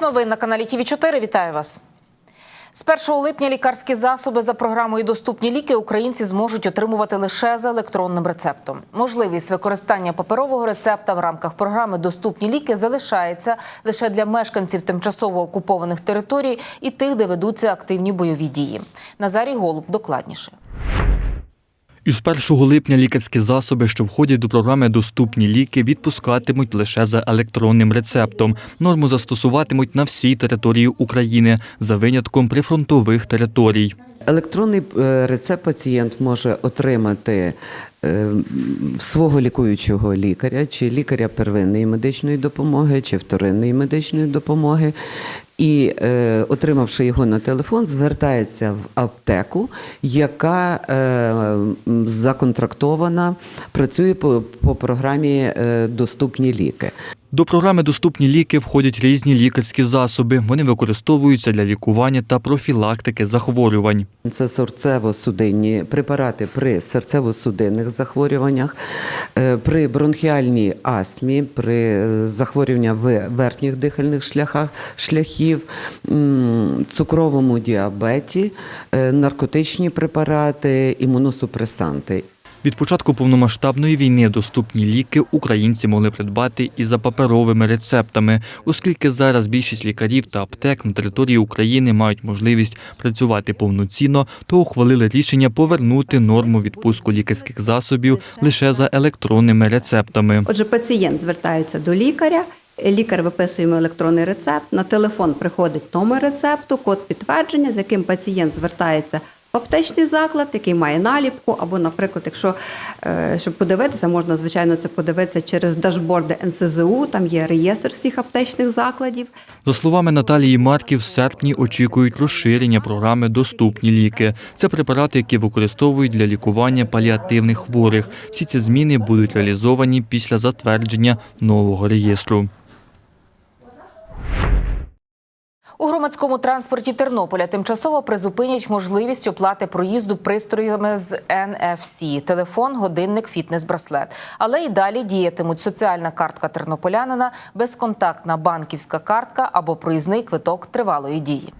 Час новин на каналі ТВ 4 Вітаю вас. З 1 липня лікарські засоби за програмою Доступні ліки українці зможуть отримувати лише за електронним рецептом. Можливість використання паперового рецепта в рамках програми Доступні ліки залишається лише для мешканців тимчасово окупованих територій і тих, де ведуться активні бойові дії. Назарій Голуб докладніше. Із 1 липня лікарські засоби, що входять до програми Доступні ліки, відпускатимуть лише за електронним рецептом. Норму застосуватимуть на всій території України за винятком прифронтових територій. Електронний е, рецепт пацієнт може отримати е, свого лікуючого лікаря, чи лікаря первинної медичної допомоги, чи вторинної медичної допомоги. І, е, отримавши його на телефон, звертається в аптеку, яка е, законтрактована, працює по, по програмі е, Доступні ліки. До програми Доступні ліки входять різні лікарські засоби. Вони використовуються для лікування та профілактики захворювань. Це серцево-судинні препарати при серцево-судинних захворюваннях, е, при бронхіальній астмі, при захворюванні в верхніх дихальних шляхах, шляхів, цукровому діабеті, е, наркотичні препарати, імуносупресанти. Від початку повномасштабної війни доступні ліки українці могли придбати і за паперовими рецептами, оскільки зараз більшість лікарів та аптек на території України мають можливість працювати повноцінно, то ухвалили рішення повернути норму відпуску лікарських засобів лише за електронними рецептами. Отже, пацієнт звертається до лікаря. Лікар виписує йому електронний рецепт. На телефон приходить номер рецепту, код підтвердження, з яким пацієнт звертається аптечний заклад, який має наліпку. Або, наприклад, якщо е, щоб подивитися, можна звичайно це подивитися через дашборди НСЗУ. Там є реєстр всіх аптечних закладів. За словами Наталії Марків, в серпні очікують розширення програми Доступні ліки. Це препарати, які використовують для лікування паліативних хворих. Всі ці зміни будуть реалізовані після затвердження нового реєстру. У громадському транспорті Тернополя тимчасово призупинять можливість оплати проїзду пристроями з NFC – телефон, годинник, фітнес-браслет. Але й далі діятимуть соціальна картка тернополянина, безконтактна банківська картка або проїзний квиток тривалої дії.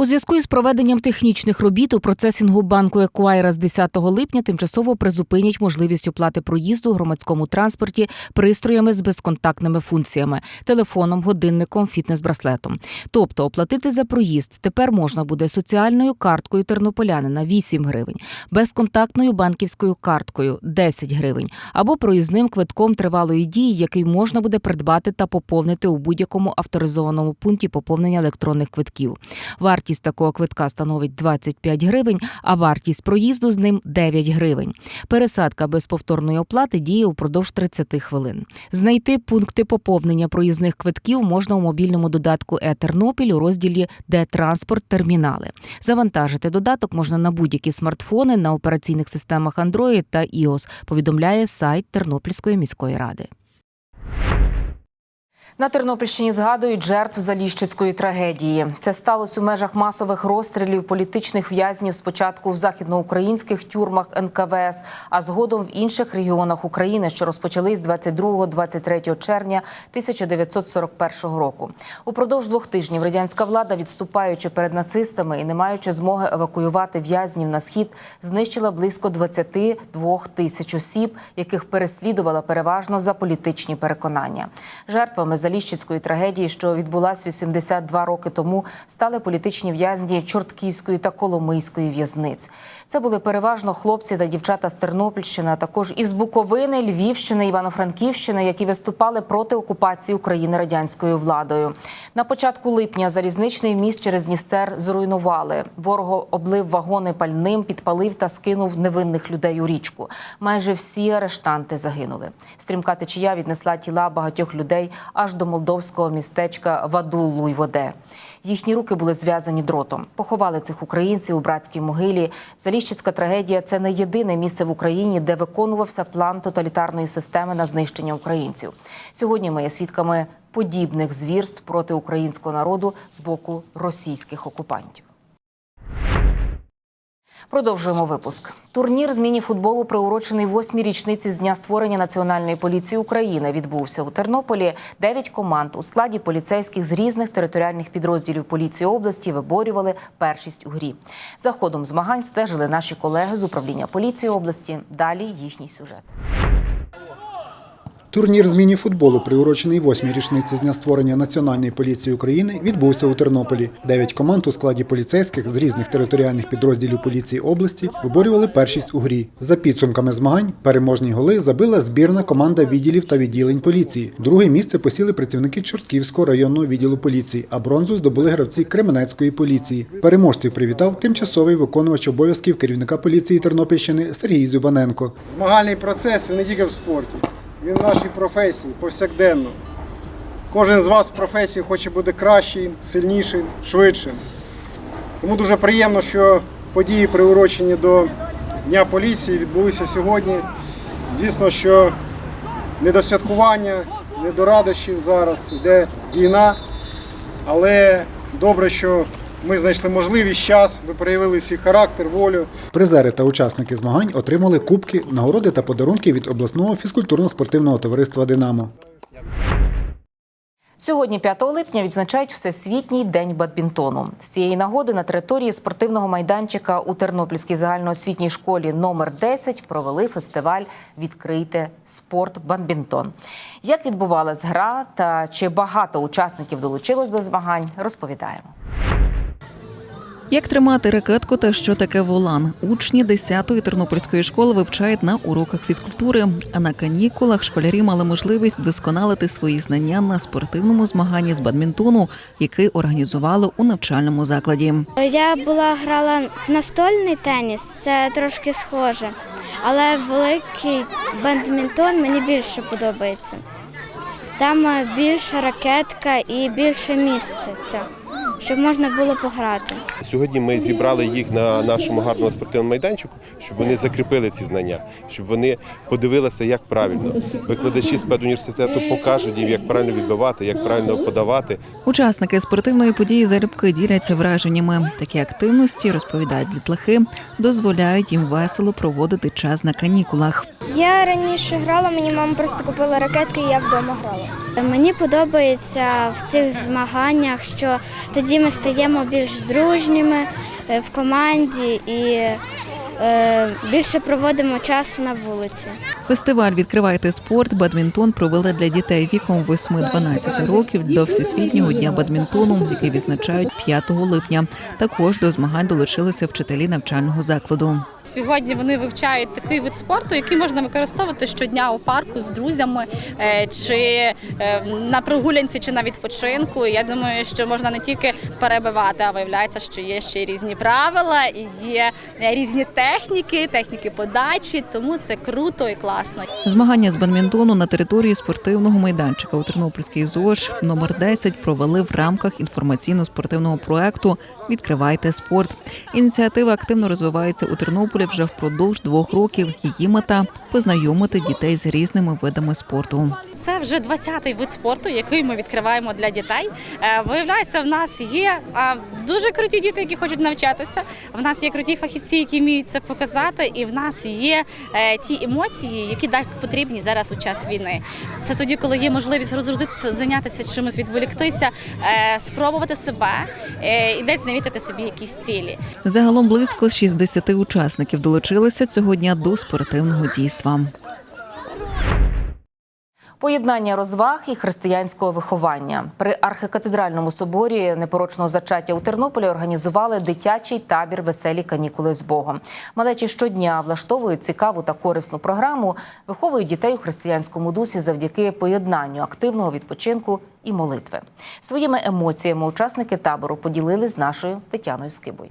У зв'язку із проведенням технічних робіт у процесінгу банку Екуайра з 10 липня тимчасово призупинять можливість оплати проїзду у громадському транспорті пристроями з безконтактними функціями телефоном, годинником, фітнес-браслетом. Тобто оплатити за проїзд тепер можна буде соціальною карткою тернополянина 8 гривень, безконтактною банківською карткою 10 гривень або проїзним квитком тривалої дії, який можна буде придбати та поповнити у будь-якому авторизованому пункті поповнення електронних квитків. Вартість такого квитка становить 25 гривень, а вартість проїзду з ним 9 гривень. Пересадка без повторної оплати діє упродовж 30 хвилин. Знайти пункти поповнення проїзних квитків можна у мобільному додатку «Е-Тернопіль» у розділі Де транспорт термінали. Завантажити додаток можна на будь-які смартфони на операційних системах Android та iOS, повідомляє сайт Тернопільської міської ради. На Тернопільщині згадують жертв Заліщицької трагедії. Це сталося у межах масових розстрілів політичних в'язнів спочатку в західноукраїнських тюрмах НКВС, а згодом в інших регіонах України, що розпочались 22-23 червня 1941 року. Упродовж двох тижнів радянська влада, відступаючи перед нацистами і не маючи змоги евакуювати в'язнів на схід, знищила близько 22 тисяч осіб, яких переслідувала переважно за політичні переконання. Жертвами Заліщицької трагедії, що відбулась 82 роки тому, стали політичні в'язні Чортківської та Коломийської в'язниць. Це були переважно хлопці та дівчата з Тернопільщини, а також із Буковини, Львівщини, Івано-Франківщини, які виступали проти окупації України радянською владою. На початку липня залізничний міст через Дністер зруйнували. Ворог облив вагони пальним, підпалив та скинув невинних людей у річку. Майже всі арештанти загинули. Стрімка течія віднесла тіла багатьох людей аж до молдовського містечка Ваду Луйводе Їхні руки були зв'язані дротом. Поховали цих українців у братській могилі. Заліщицька трагедія це не єдине місце в Україні, де виконувався план тоталітарної системи на знищення українців. Сьогодні ми є свідками подібних звірств проти українського народу з боку російських окупантів. Продовжуємо випуск. Турнір з міні-футболу, приурочений восьмій річниці з дня створення Національної поліції України, відбувся у Тернополі. Дев'ять команд у складі поліцейських з різних територіальних підрозділів поліції області виборювали першість у грі. За ходом змагань стежили наші колеги з управління поліції області. Далі їхній сюжет. Турнір з міні-футболу, приурочений восьмій річниці з дня створення Національної поліції України, відбувся у Тернополі. Дев'ять команд у складі поліцейських з різних територіальних підрозділів поліції області виборювали першість у грі. За підсумками змагань переможні голи забила збірна команда відділів та відділень поліції. Друге місце посіли працівники Чортківського районного відділу поліції, а бронзу здобули гравці Кременецької поліції. Переможців привітав тимчасовий виконувач обов'язків керівника поліції Тернопільщини Сергій Зюбаненко. Змагальний процес він не тільки в спорті, він в нашій професії повсякденно. Кожен з вас в професії хоче бути кращим, сильнішим, швидшим. Тому дуже приємно, що події, приурочені до Дня поліції, відбулися сьогодні. Звісно, що не до святкування, не до радощів зараз йде війна, але добре, що ми знайшли можливість, час, ви проявили свій характер, волю. Призери та учасники змагань отримали кубки, нагороди та подарунки від обласного фізкультурно-спортивного товариства Динамо. Сьогодні, 5 липня, відзначають Всесвітній день бадмінтону. З цієї нагоди на території спортивного майданчика у Тернопільській загальноосвітній школі номер 10 провели фестиваль Відкрийте спорт бадмінтон. Як відбувалась гра та чи багато учасників долучилось до змагань, розповідаємо. Як тримати ракетку та що таке волан? Учні 10-ї тернопільської школи вивчають на уроках фізкультури. А на канікулах школярі мали можливість вдосконалити свої знання на спортивному змаганні з бадмінтону, який організували у навчальному закладі. Я була грала в настольний теніс, це трошки схоже, але великий бадмінтон мені більше подобається. Там е, більша ракетка і більше місця, щоб можна було пограти. Сьогодні ми зібрали їх на нашому гарному спортивному майданчику, щоб вони закріпили ці знання, щоб вони подивилися, як правильно. Викладачі з педуніверситету покажуть їм, як правильно відбивати, як правильно подавати. Учасники спортивної події залюбки діляться враженнями. Такі активності розповідають дітлахи, дозволяють їм весело проводити час на канікулах. Я раніше грала, мені мама просто купила ракетки, і я вдома грала. Мені подобається в цих змаганнях, що тоді ми стаємо більш дружніми е, в команді і більше проводимо часу на вулиці. Фестиваль Відкривайте спорт бадмінтон провели для дітей віком 8-12 років до всесвітнього дня бадмінтону, який відзначають 5 липня. Також до змагань долучилися вчителі навчального закладу. Сьогодні вони вивчають такий вид спорту, який можна використовувати щодня у парку з друзями е, чи е, на прогулянці, чи на відпочинку. Я думаю, що можна не тільки перебивати, а виявляється, що є ще й різні правила, і є е, різні техніки, техніки подачі. Тому це круто і класно. Змагання з бадмінтону на території спортивного майданчика у Тернопільській ЗОЖ номер 10 провели в рамках інформаційно-спортивного проекту Відкривайте спорт. Ініціатива активно розвивається у Тернополі вже впродовж двох років. Її мета познайомити дітей з різними видами спорту. Це вже 20-й вид спорту, який ми відкриваємо для дітей. Е, Виявляється, в нас є дуже круті діти, які хочуть навчатися. В нас є круті фахівці, які вміють це показати, і в нас є е, ті емоції, які так потрібні зараз у час війни. Це тоді, коли є можливість розгрузитися, зайнятися чимось, відволіктися, е, спробувати себе і десь намітити собі якісь цілі. Загалом близько 60 учасників долучилися цього дня до спортивного дійства. Поєднання розваг і християнського виховання при архикатедральному соборі непорочного зачаття у Тернополі організували дитячий табір Веселі канікули з Богом. Малечі щодня влаштовують цікаву та корисну програму, виховують дітей у християнському дусі завдяки поєднанню активного відпочинку і молитви. Своїми емоціями учасники табору поділили з нашою Тетяною Скибою.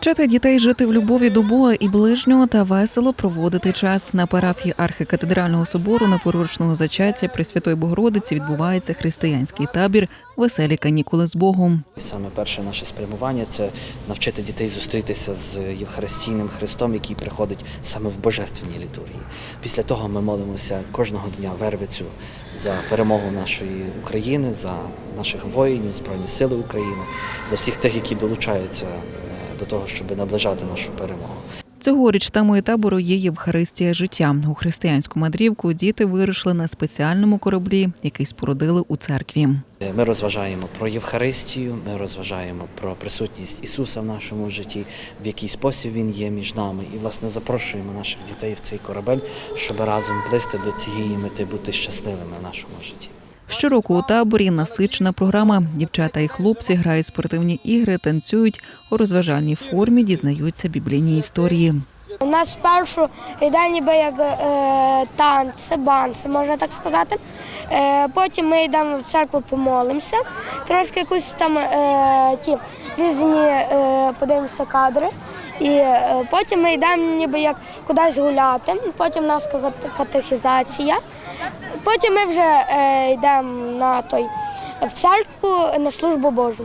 Вчити дітей жити в любові до Бога і ближнього та весело проводити час на парафії архикатедрального собору непорочного зачаття Пресвятої Богородиці відбувається християнський табір Веселі канікули з Богом. Саме перше наше спрямування це навчити дітей зустрітися з Євхаристійним Христом, який приходить саме в божественній літургії. Після того ми молимося кожного дня вервицю за перемогу нашої України, за наших воїнів, Збройні Сили України, за всіх тих, які долучаються до того, щоб наближати нашу перемогу. Цьогоріч темою табору є Євхаристія життя. У християнську мандрівку діти вирушили на спеціальному кораблі, який спорудили у церкві. Ми розважаємо про Євхаристію, ми розважаємо про присутність Ісуса в нашому житті, в який спосіб Він є між нами. І, власне, запрошуємо наших дітей в цей корабель, щоб разом плисти до цієї мети бути щасливими в нашому житті. Щороку у таборі насичена програма. Дівчата і хлопці грають спортивні ігри, танцюють у розважальній формі, дізнаються біблійні історії. У нас спершу йде ніби як е, танці, банси, можна так сказати. Е, потім ми йдемо в церкву, помолимося, трошки якусь там е, ті різні е, подивимося кадри. І е, потім ми йдемо ніби як кудись гуляти, потім у нас катехізація. Потім ми вже е, йдемо на той в церкву на службу Божу.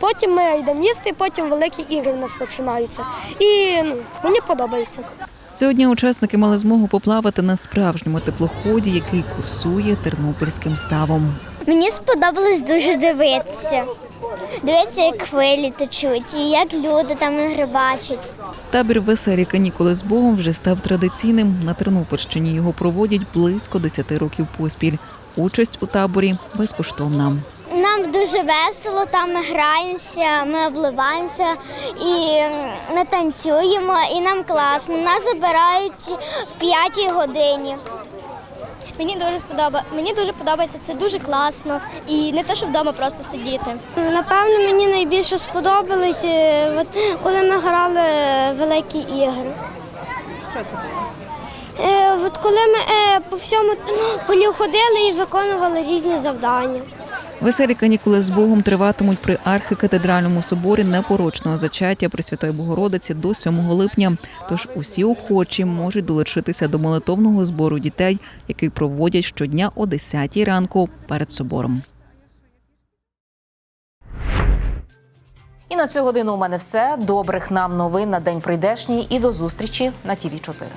Потім ми йдемо їсти, потім великі ігри в нас починаються. І ну, мені подобається. Цього дня учасники мали змогу поплавати на справжньому теплоході, який курсує тернопільським ставом. Мені сподобалось дуже дивитися. Дивитися, як хвилі течуть, і як люди там грибачать. Табір веселі канікули з Богом вже став традиційним. На Тернопільщині його проводять близько 10 років поспіль. Участь у таборі безкоштовна. Нам дуже весело, там ми граємося, ми обливаємося і ми танцюємо, і нам класно. Нас забирають в п'ятій годині. Мені дуже сподобається. Мені дуже подобається, це дуже класно. І не те, що вдома просто сидіти. Напевно, мені найбільше сподобалось, от, коли ми грали великі ігри. Що це? Е, от коли ми е, по всьому полю ходили і виконували різні завдання. Веселі канікули з Богом триватимуть при архікатедральному соборі непорочного зачаття Пресвятої Богородиці до 7 липня. Тож усі охочі можуть долучитися до молитовного збору дітей, який проводять щодня о 10 ранку перед собором. І на цю годину у мене все. Добрих нам новин на день прийдешній і до зустрічі на ТІВІ 4